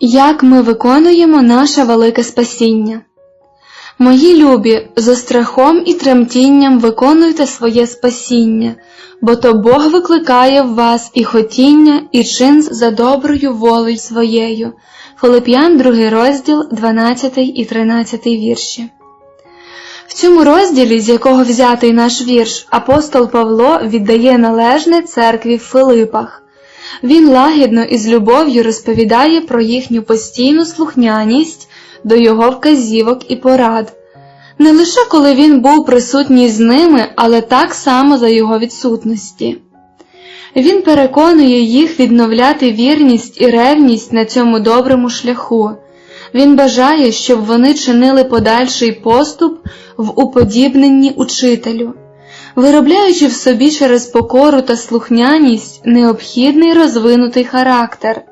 Як ми виконуємо наше велике спасіння? Мої любі, за страхом і тремтінням виконуйте своє спасіння, бо то Бог викликає в вас і хотіння, і чин за доброю волею своєю. Филип'ян, 2 розділ, 12 і 13 вірші. В цьому розділі, з якого взятий наш вірш, апостол Павло віддає належне церкві в Филипах. Він лагідно і з любов'ю розповідає про їхню постійну слухняність до його вказівок і порад, не лише коли він був присутній з ними, але так само за його відсутності. Він переконує їх відновляти вірність і ревність на цьому доброму шляху. Він бажає, щоб вони чинили подальший поступ в уподібненні учителю, виробляючи в собі через покору та слухняність необхідний розвинутий характер,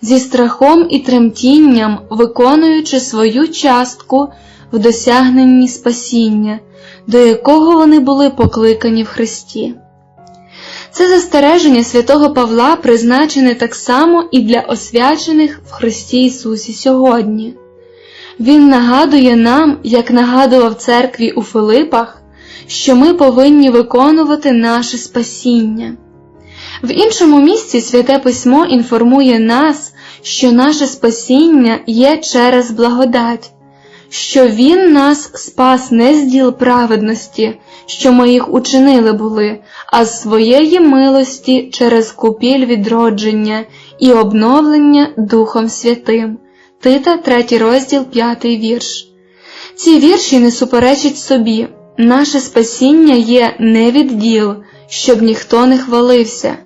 зі страхом і тремтінням виконуючи свою частку в досягненні спасіння, до якого вони були покликані в Христі. Це застереження святого Павла призначене так само і для освячених в Христі Ісусі сьогодні. Він нагадує нам, як нагадував церкві у Филипах, що ми повинні виконувати наше спасіння. В іншому місці Святе Письмо інформує нас, що наше спасіння є через благодать, що Він нас спас не з діл праведності, що ми їх учинили були, а з своєї милості через купіль відродження і обновлення Духом Святим. Тита, 3 розділ, 5 вірш. Ці вірші не суперечать собі. Наше спасіння є не від діл, щоб ніхто не хвалився.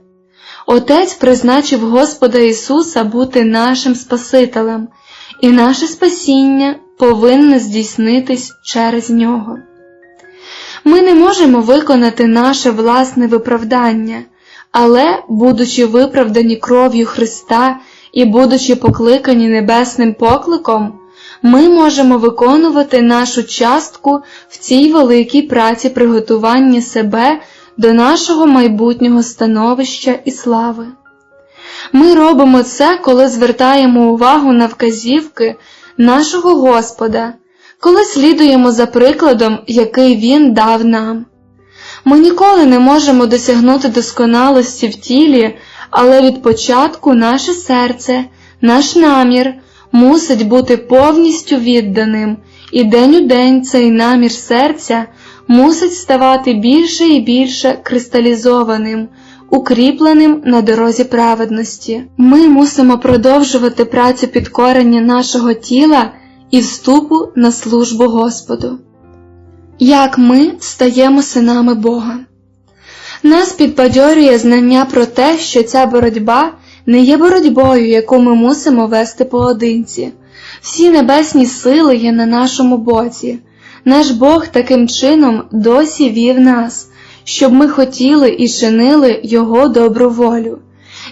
Отець призначив Господа Ісуса бути нашим Спасителем, і наше спасіння повинне здійснитись через Нього. Ми не можемо виконати наше власне виправдання, але, будучи виправдані кров'ю Христа і будучи покликані небесним покликом, ми можемо виконувати нашу частку в цій великій праці приготування себе до нашого майбутнього становища і слави. Ми робимо це, коли звертаємо увагу на вказівки нашого Господа, коли слідуємо за прикладом, який Він дав нам. Ми ніколи не можемо досягнути досконалості в тілі, але від початку наше серце, наш намір мусить бути повністю відданим, і день у день цей намір серця мусить ставати більше і більше кристалізованим, укріпленим на дорозі праведності. Ми мусимо продовжувати працю підкорення нашого тіла і вступу на службу Господу. Як ми стаємо синами Бога? Нас підбадьорює знання про те, що ця боротьба не є боротьбою, яку ми мусимо вести поодинці. Всі небесні сили є на нашому боці. Наш Бог таким чином досі вів нас, щоб ми хотіли і чинили Його добру волю.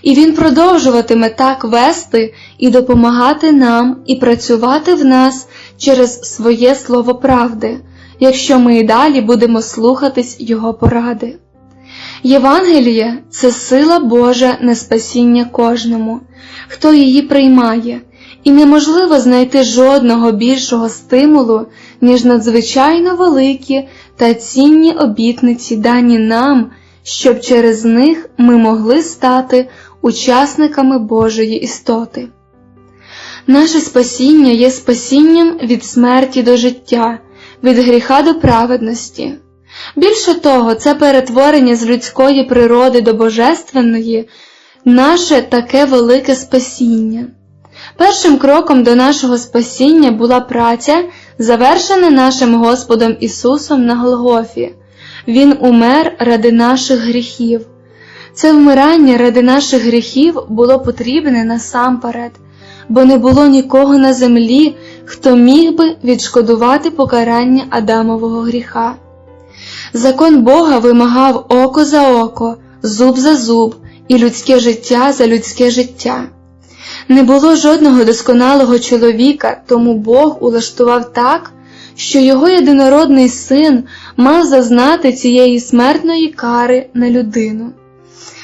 І Він продовжуватиме так вести і допомагати нам, і працювати в нас через своє слово правди, якщо ми і далі будемо слухатись Його поради. Євангеліє це сила Божа на спасіння кожному, хто її приймає, і неможливо знайти жодного більшого стимулу, ніж надзвичайно великі та цінні обітниці дані нам, щоб через них ми могли стати учасниками Божої істоти. Наше спасіння є спасінням від смерті до життя, від гріха до праведності. Більше того, це перетворення з людської природи до божественної, наше таке велике спасіння. Першим кроком до нашого спасіння була праця, завершена нашим Господом Ісусом на Голгофі. Він умер ради наших гріхів. Це вмирання ради наших гріхів було потрібне насамперед, бо не було нікого на землі, хто міг би відшкодувати покарання Адамового гріха. Закон Бога вимагав око за око, зуб за зуб і людське життя за людське життя. Не було жодного досконалого чоловіка, тому Бог улаштував так, що його єдинородний син мав зазнати цієї смертної кари на людину.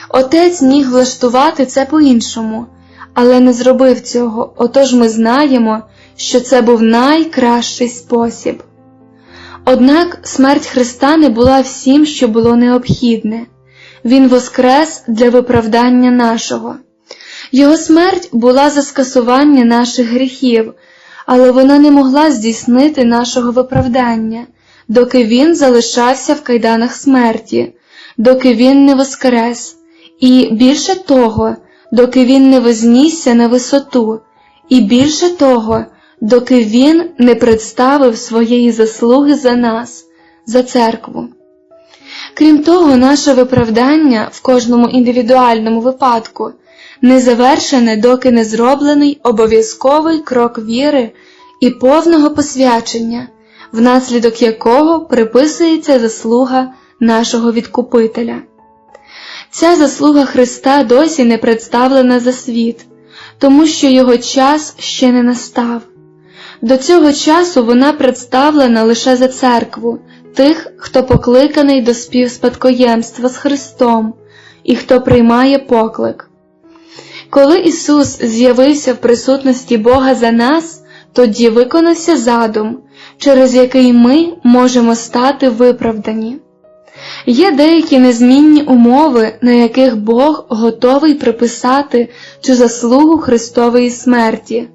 Отець міг влаштувати це по-іншому, але не зробив цього, отож ми знаємо, що це був найкращий спосіб. Однак смерть Христа не була всім, що було необхідне. Він воскрес для виправдання нашого. Його смерть була за скасування наших гріхів, але вона не могла здійснити нашого виправдання, доки він залишався в кайданах смерті, доки він не воскрес, і більше того, доки він не вознісся на висоту, і більше того, доки він не представив своєї заслуги за нас, за церкву. Крім того, наше виправдання в кожному індивідуальному випадку не завершене, доки не зроблений обов'язковий крок віри і повного посвячення, внаслідок якого приписується заслуга нашого відкупителя. Ця заслуга Христа досі не представлена за світ, тому що його час ще не настав. До цього часу вона представлена лише за церкву, тих, хто покликаний до співспадкоємства з Христом і хто приймає поклик. Коли Ісус з'явився в присутності Бога за нас, тоді виконався задум, через який ми можемо стати виправдані. Є деякі незмінні умови, на яких Бог готовий приписати цю заслугу Христової смерті.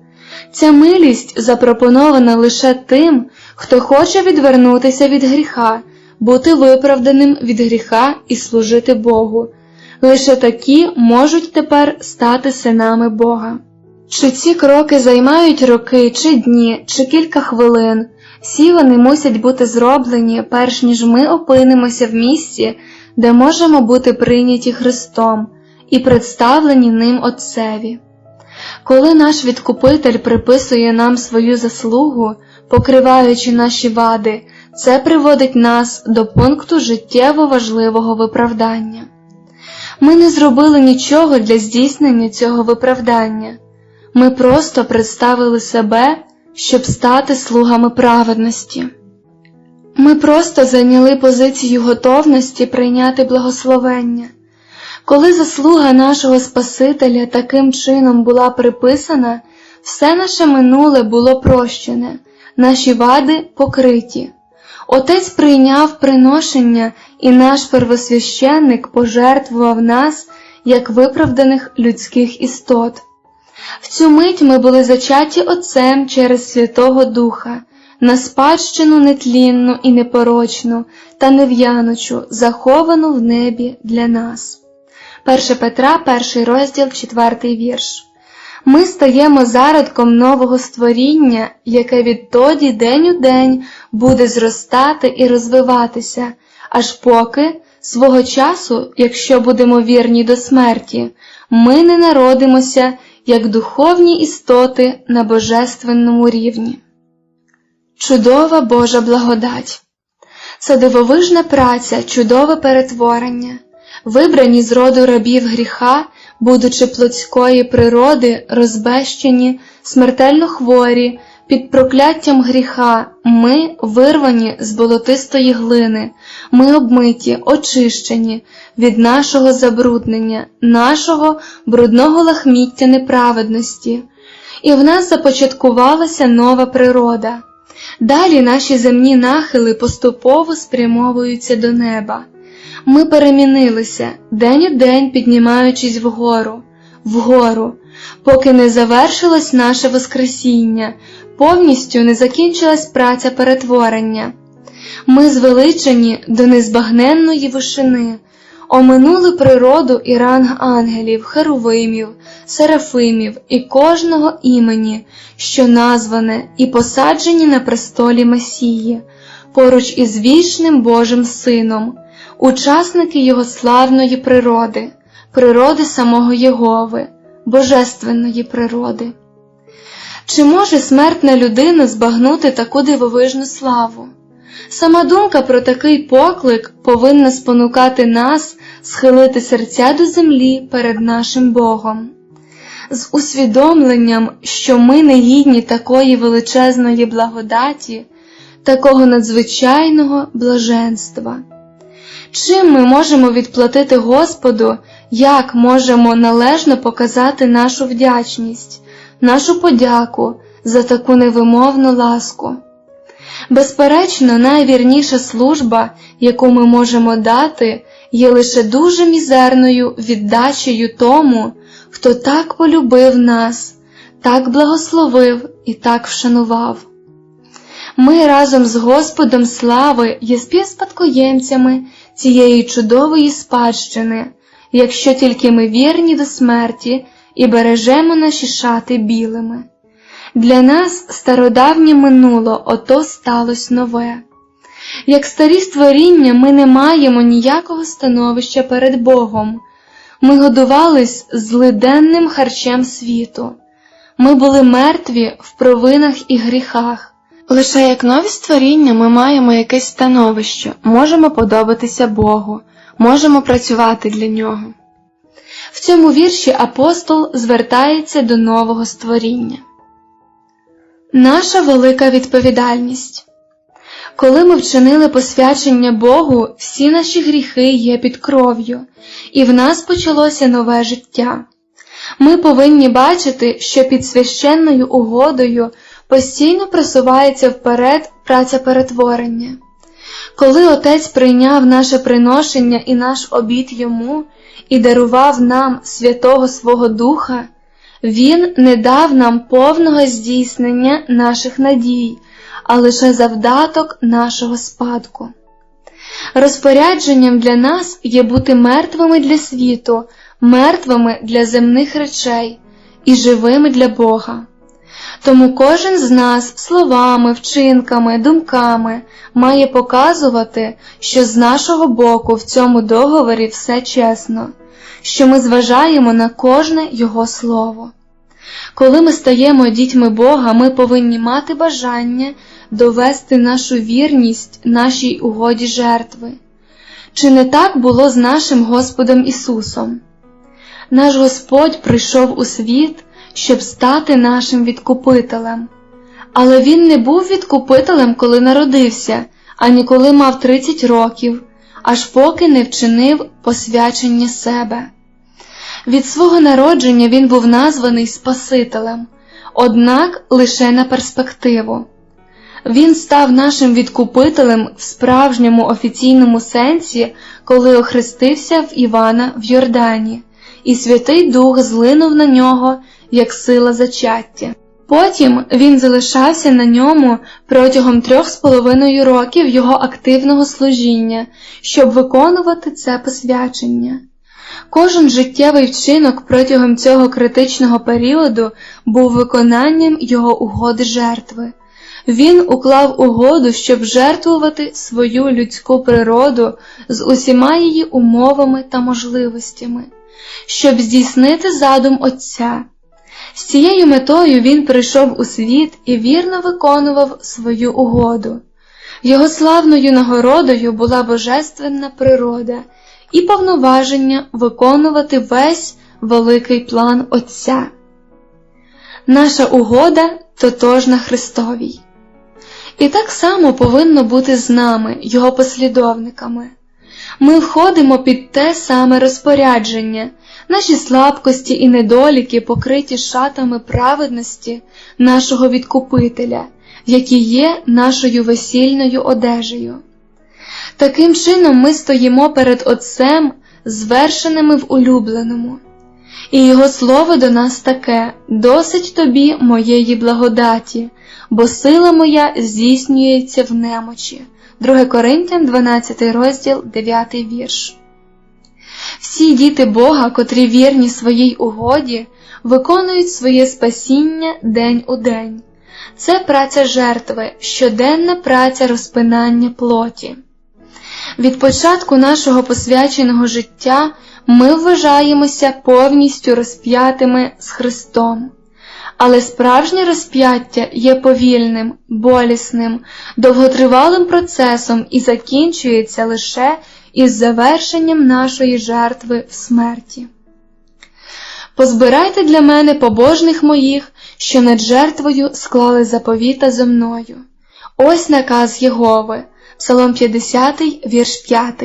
Ця милість запропонована лише тим, хто хоче відвернутися від гріха, бути виправданим від гріха і служити Богу. Лише такі можуть тепер стати синами Бога. Чи ці кроки займають роки, чи дні, чи кілька хвилин, всі вони мусять бути зроблені, перш ніж ми опинимося в місці, де можемо бути прийняті Христом і представлені ним Отцеві. Коли наш відкупитель приписує нам свою заслугу, покриваючи наші вади, це приводить нас до пункту життєво важливого виправдання. Ми не зробили нічого для здійснення цього виправдання, ми просто представили себе, щоб стати слугами праведності. Ми просто зайняли позицію готовності прийняти благословення. Коли заслуга нашого Спасителя таким чином була приписана, все наше минуле було прощене, наші вади покриті. Отець прийняв приношення, і наш первосвященник пожертвував нас як виправданих людських істот. В цю мить ми були зачаті Отцем через Святого Духа, на спадщину нетлінну і непорочну та нев'яночу, заховану в небі для нас. 1 Петра, перший розділ, четвертий вірш. Ми стаємо зародком нового створіння, яке відтоді день у день буде зростати і розвиватися, аж поки свого часу, якщо будемо вірні до смерті, ми не народимося як духовні істоти на божественному рівні. Чудова Божа благодать. Це дивовижна праця, чудове перетворення, вибрані з роду рабів гріха, будучи плотської природи, розбещені, смертельно хворі, під прокляттям гріха, ми вирвані з болотистої глини, ми обмиті, очищені від нашого забруднення, нашого брудного лахміття неправедності, і в нас започаткувалася нова природа. Далі наші земні нахили поступово спрямовуються до неба. Ми перемінилися день у день піднімаючись вгору, вгору, поки не завершилось наше Воскресіння, повністю не закінчилась праця перетворення. Ми звеличені до незбагненної вишини, оминули природу і ранг ангелів, херувимів, серафимів і кожного імені, що назване і посаджені на престолі Месії, поруч із вічним Божим Сином, учасники Його славної природи, природи самого Єгови, божественної природи. Чи може смертна людина збагнути таку дивовижну славу? Сама думка про такий поклик повинна спонукати нас схилити серця до землі перед нашим Богом. З усвідомленням, що ми не гідні такої величезної благодаті, такого надзвичайного блаженства. Чим ми можемо відплатити Господу, Як можемо належно показати нашу вдячність, нашу подяку за таку невимовну ласку? Безперечно, найвірніша служба, яку ми можемо дати, є лише дуже мізерною віддачею тому, хто так полюбив нас, так благословив і так вшанував. Ми разом з Господом слави є співспадкоємцями цієї чудової спадщини, якщо тільки ми вірні до смерті і бережемо наші шати білими. Для нас стародавнє минуло, ото сталося нове. Як старі створіння, ми не маємо ніякого становища перед Богом. Ми годувались злиденним харчем світу. Ми були мертві в провинах і гріхах. Лише як нові створіння ми маємо якесь становище, можемо подобатися Богу, можемо працювати для нього. В цьому вірші апостол звертається до нового створіння. Наша велика відповідальність. Коли ми вчинили посвячення Богу, всі наші гріхи є під кров'ю, і в нас почалося нове життя. Ми повинні бачити, що під священною угодою постійно просувається вперед праця перетворення. Коли Отець прийняв наше приношення і наш обід йому і дарував нам святого свого Духа, Він не дав нам повного здійснення наших надій, а лише завдаток нашого спадку. Розпорядженням для нас є бути мертвими для світу, мертвими для земних речей і живими для Бога. Тому кожен з нас словами, вчинками, думками має показувати, що з нашого боку в цьому договорі все чесно, що ми зважаємо на кожне Його слово. Коли ми стаємо дітьми Бога, ми повинні мати бажання довести нашу вірність нашій угоді жертви. Чи не так було з нашим Господом Ісусом? Наш Господь прийшов у світ, щоб стати нашим відкупителем. Але Він не був відкупителем, коли народився, ані коли мав 30 років, аж поки не вчинив посвячення себе. Від свого народження він був названий Спасителем, однак лише на перспективу. Він став нашим відкупителем в справжньому офіційному сенсі, коли охрестився в Івана в Йордані, і Святий Дух злинув на нього як сила зачаття. Потім він залишався на ньому протягом трьох з половиною років його активного служіння, щоб виконувати це посвячення. Кожен життєвий вчинок протягом цього критичного періоду був виконанням його угоди жертви. Він уклав угоду, щоб жертвувати свою людську природу з усіма її умовами та можливостями, щоб здійснити задум Отця. З цією метою він прийшов у світ і вірно виконував свою угоду. Його славною нагородою була божественна природа і повноваження виконувати весь великий план Отця. Наша угода тотожна Христовій. І так само повинно бути з нами, Його послідовниками. Ми входимо під те саме розпорядження, наші слабкості і недоліки покриті шатами праведності нашого Відкупителя, які є нашою весільною одежею. Таким чином ми стоїмо перед Отцем, звершеними в улюбленому, і Його слово до нас таке: досить тобі моєї благодаті, бо сила моя здійснюється в немочі. 2 Коринтян, 12 розділ, 9 вірш. Всі діти Бога, котрі вірні своїй угоді, виконують своє спасіння день у день. Це праця жертви, щоденна праця розпинання плоті. Від початку нашого посвяченого життя ми вважаємося повністю розп'ятими з Христом. Але справжнє розп'яття є повільним, болісним, довготривалим процесом і закінчується лише із завершенням нашої жертви в смерті. Позбирайте для мене побожних моїх, що над жертвою склали заповіта зо мною. Ось наказ Єгови, Псалом 50, вірш 5.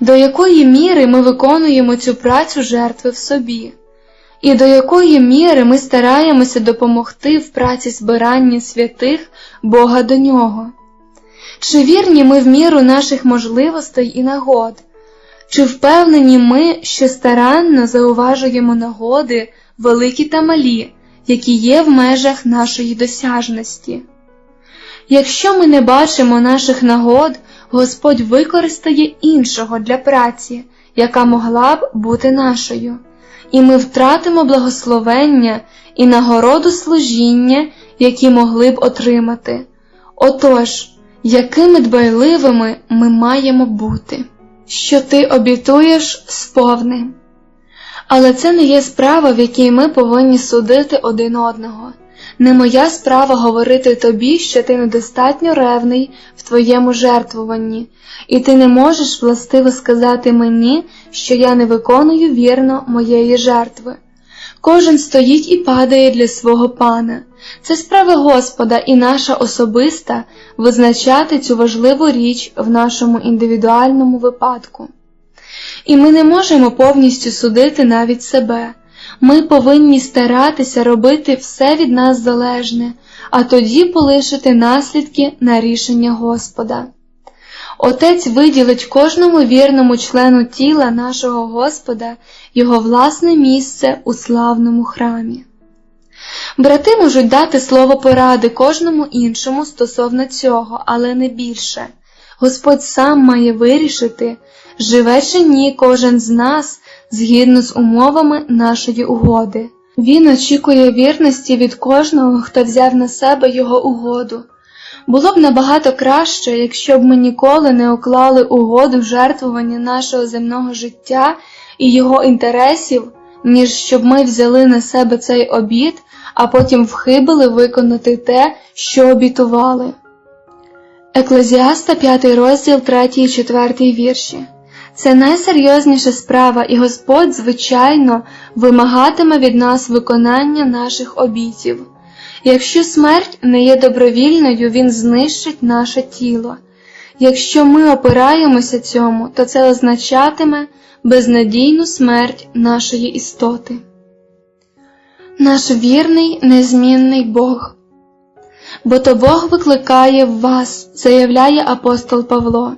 до якої міри ми виконуємо цю працю жертви в собі, і до якої міри ми стараємося допомогти в праці збирання святих Бога до нього. Чи вірні ми в міру наших можливостей і нагод? Чи впевнені ми, що старанно зауважуємо нагоди, великі та малі, які є в межах нашої досяжності? Якщо ми не бачимо наших нагод, Господь використає іншого для праці, яка могла б бути нашою, і ми втратимо благословення і нагороду служіння, які могли б отримати. Отож, якими дбайливими ми маємо бути, що ти обітуєш сповни. Але це не є справа, в якій ми повинні судити один одного. Не моя справа говорити тобі, що ти недостатньо ревний в твоєму жертвуванні, і ти не можеш властиво сказати мені, що я не виконую вірно моєї жертви. Кожен стоїть і падає для свого пана. Це справа Господа і наша особиста визначати цю важливу річ в нашому індивідуальному випадку. І ми не можемо повністю судити навіть себе. Ми повинні старатися робити все від нас залежне, а тоді полишити наслідки на рішення Господа. Отець виділить кожному вірному члену тіла нашого Господа його власне місце у славному храмі. Брати можуть дати слово поради кожному іншому стосовно цього, але не більше. Господь сам має вирішити, живе чи ні кожен з нас згідно з умовами нашої угоди. Він очікує вірності від кожного, хто взяв на себе його угоду. Було б набагато краще, якщо б ми ніколи не уклали угоду жертвування нашого земного життя і його інтересів, ніж щоб ми взяли на себе цей обід, а потім вхибили виконати те, що обітували. Еклезіаста 5 розділ 3 і 4 вірші. Це найсерйозніша справа, і Господь, звичайно, вимагатиме від нас виконання наших обітів. Якщо смерть не є добровільною, Він знищить наше тіло. Якщо ми опираємося цьому, то це означатиме безнадійну смерть нашої істоти. Наш вірний, незмінний Бог. Бо то Бог викликає в вас, заявляє апостол Павло.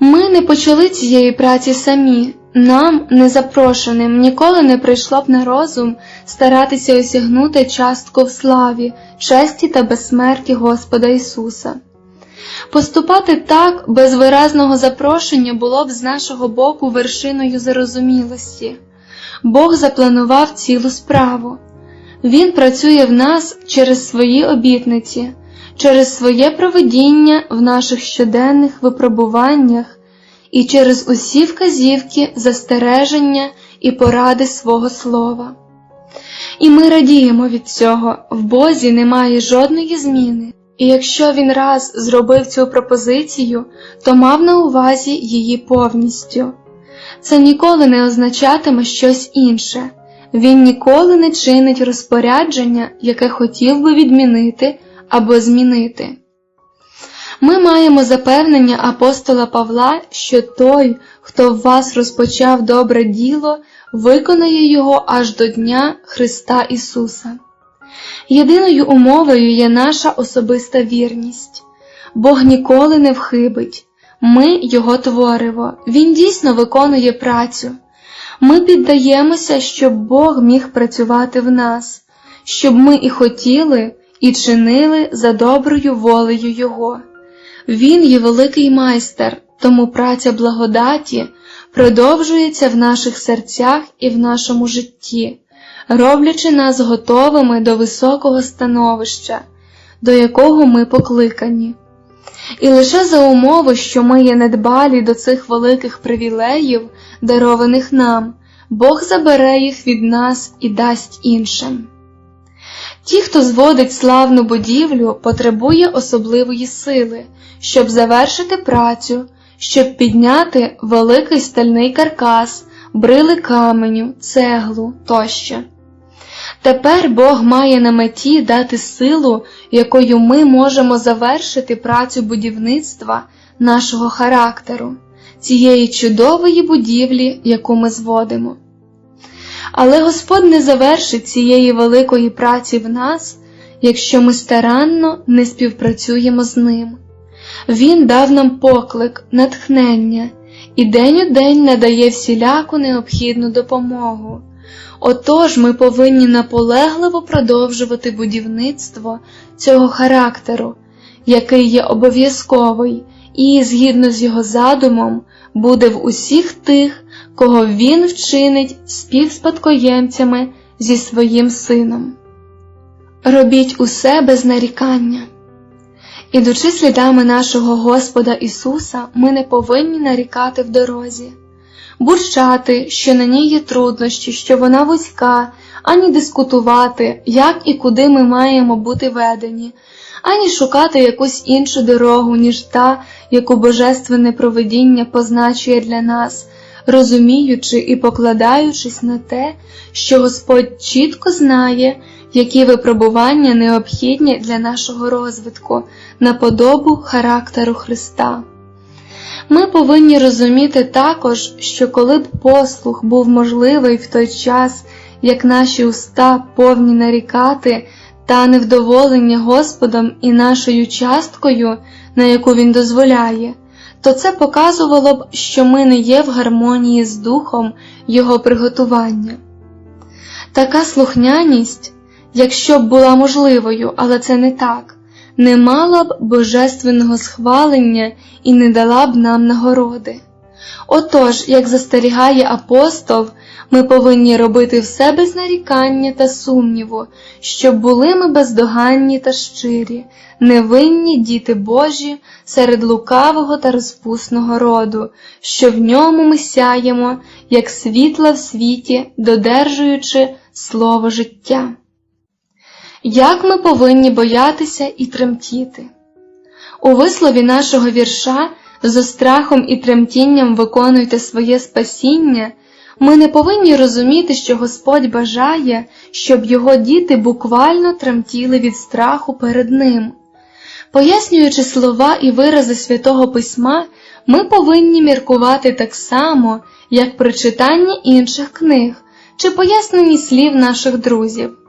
Ми не почали цієї праці самі, нам, незапрошеним, ніколи не прийшло б на розум старатися осягнути частку в славі, честі та безсмерті Господа Ісуса. Поступати так без виразного запрошення було б з нашого боку вершиною зарозумілості. Бог запланував цілу справу. Він працює в нас через свої обітниці, через своє проведіння в наших щоденних випробуваннях і через усі вказівки, застереження і поради свого слова. І ми радіємо від цього, в Бозі немає жодної зміни, і якщо він раз зробив цю пропозицію, то мав на увазі її повністю. Це ніколи не означатиме щось інше, він ніколи не чинить розпорядження, яке хотів би відмінити або змінити. Ми маємо запевнення апостола Павла, що той, хто в вас розпочав добре діло, виконає його аж до Дня Христа Ісуса. Єдиною умовою є наша особиста вірність. Бог ніколи не вхибить, ми Його твориво, Він дійсно виконує працю. Ми піддаємося, щоб Бог міг працювати в нас, щоб ми і хотіли, і чинили за доброю волею Його. Він є великий майстер, тому праця благодаті продовжується в наших серцях і в нашому житті, роблячи нас готовими до високого становища, до якого ми покликані. І лише за умови, що ми є недбалі до цих великих привілеїв, дарованих нам, Бог забере їх від нас і дасть іншим. Ті, хто зводить славну будівлю, потребує особливої сили, щоб завершити працю, щоб підняти великий стальний каркас, брили каменю, цеглу тощо. Тепер Бог має на меті дати силу, якою ми можемо завершити працю будівництва нашого характеру. цієї чудової будівлі, яку ми зводимо. Але Господь не завершить цієї великої праці в нас, якщо ми старанно не співпрацюємо з ним. Він дав нам поклик, натхнення і день у день надає всіляку необхідну допомогу. Отож ми повинні наполегливо продовжувати будівництво цього характеру, який є обов'язковий і, згідно з його задумом, буде в усіх тих, кого він вчинить співспадкоємцями зі своїм сином. Робіть усе без нарікання. Ідучи слідами нашого Господа Ісуса, ми не повинні нарікати в дорозі, бурчати, що на ній є труднощі, що вона вузька, ані дискутувати, як і куди ми маємо бути ведені, ані шукати якусь іншу дорогу, ніж та, яку Божественне провидіння позначує для нас, розуміючи і покладаючись на те, що Господь чітко знає, які випробування необхідні для нашого розвитку на подобу характеру Христа. Ми повинні розуміти також, що коли б послух був можливий в той час, як наші уста повні нарікати та невдоволення Господом і нашою часткою, на яку Він дозволяє, то це показувало б, що ми не є в гармонії з духом Його приготування. Така слухняність, якщо б була можливою, але це не так, не мала б божественного схвалення і не дала б нам нагороди. Отож, як застерігає апостол, ми повинні робити все без нарікання та сумніву, щоб були ми бездоганні та щирі, невинні діти Божі серед лукавого та розпусного роду, що в ньому ми сяємо, як світла в світі, додержуючи слово життя. Як ми повинні боятися і тремтіти? У вислові нашого вірша зо страхом і тремтінням виконуйте своє спасіння, ми не повинні розуміти, що Господь бажає, щоб його діти буквально тремтіли від страху перед Ним. Пояснюючи слова і вирази Святого Письма, ми повинні міркувати так само, як при читанні інших книг чи поясненні слів наших друзів.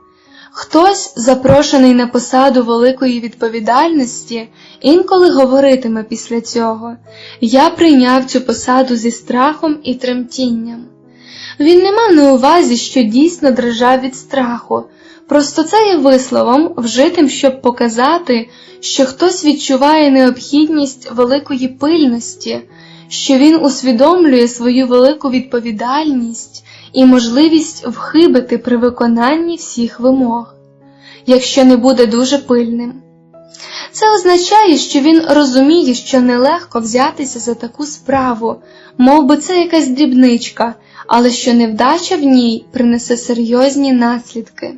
Хтось, запрошений на посаду великої відповідальності, інколи говоритиме після цього Я прийняв цю посаду зі страхом і тремтінням. Він не мав на увазі, що дійсно дрижав від страху, просто це є висловом, вжитим, щоб показати, що хтось відчуває необхідність великої пильності, що він усвідомлює свою велику відповідальність і можливість вхибити при виконанні всіх вимог, якщо не буде дуже пильним. Це означає, що він розуміє, що нелегко взятися за таку справу, мов би це якась дрібничка, але що невдача в ній принесе серйозні наслідки.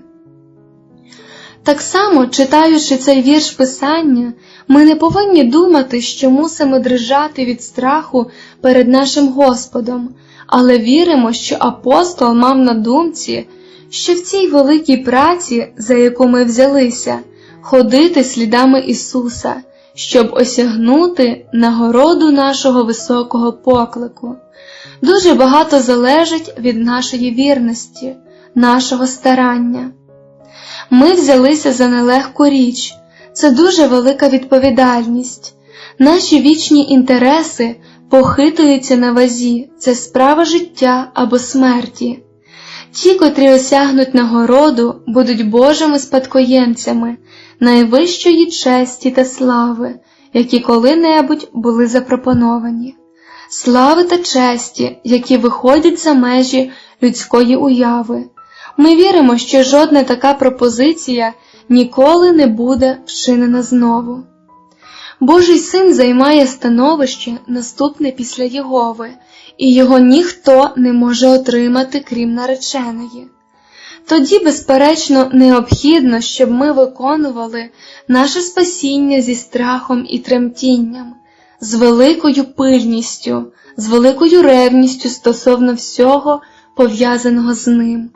Так само, читаючи цей вірш Писання, ми не повинні думати, що мусимо дрижати від страху перед нашим Господом, але віримо, що апостол мав на думці, що в цій великій праці, за яку ми взялися, ходити слідами Ісуса, щоб осягнути нагороду нашого високого поклику. Дуже багато залежить від нашої вірності, нашого старання. Ми взялися за нелегку річ, це дуже велика відповідальність. Наші вічні інтереси похитуються на вазі, це справа життя або смерті. Ті, котрі осягнуть нагороду, будуть Божими спадкоємцями найвищої честі та слави, які коли-небудь були запропоновані, слави та честі, які виходять за межі людської уяви. Ми віримо, що жодна така пропозиція ніколи не буде вчинена знову. Божий син займає становище наступне після Єгови, і його ніхто не може отримати, крім нареченої. Тоді, безперечно, необхідно, щоб ми виконували наше спасіння зі страхом і тремтінням, з великою пильністю, з великою ревністю стосовно всього, пов'язаного з ним.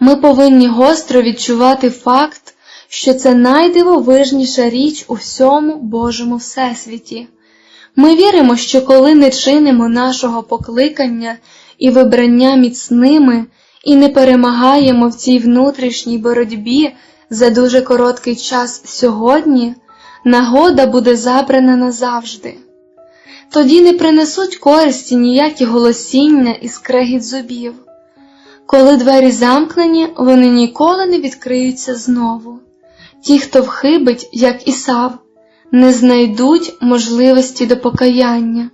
Ми повинні гостро відчувати факт, що це найдивовижніша річ у всьому Божому Всесвіті. Ми віримо, що коли не чинимо нашого покликання і вибрання міцними, і не перемагаємо в цій внутрішній боротьбі за дуже короткий час сьогодні, нагода буде забрана назавжди. Тоді не принесуть користі ніякі голосіння і скрегіт зубів. Коли двері замкнені, вони ніколи не відкриються знову. Ті, хто вхибить, як Ісав, не знайдуть можливості до покаяння,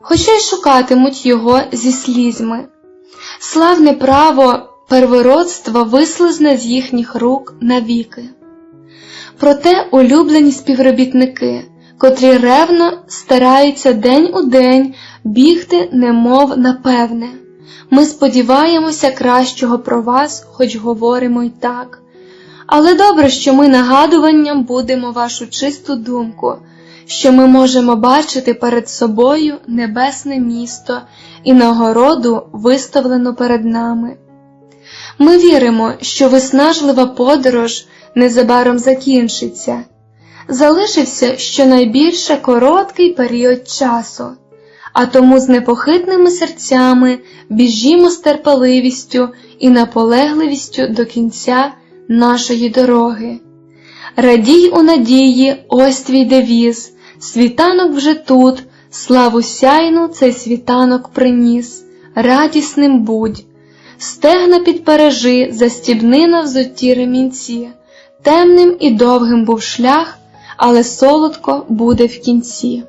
хоча й шукатимуть його зі слізьми. Славне право первородства вислизне з їхніх рук навіки. Проте улюблені співробітники, котрі ревно стараються день у день бігти, немов напевне. Ми сподіваємося кращого про вас, хоч говоримо й так. Але добре, що ми нагадуванням будемо вашу чисту думку, що ми можемо бачити перед собою небесне місто і нагороду виставлену перед нами. Ми віримо, що виснажлива подорож незабаром закінчиться. Залишився щонайбільше короткий період часу, а тому з непохитними серцями біжімо з терпеливістю і наполегливістю до кінця нашої дороги. Радій у надії, ось твій девіз, світанок вже тут, славу сяйну цей світанок приніс, радісним будь, стегна підпережи, застібни на взутті ремінці, темним і довгим був шлях, але солодко буде в кінці.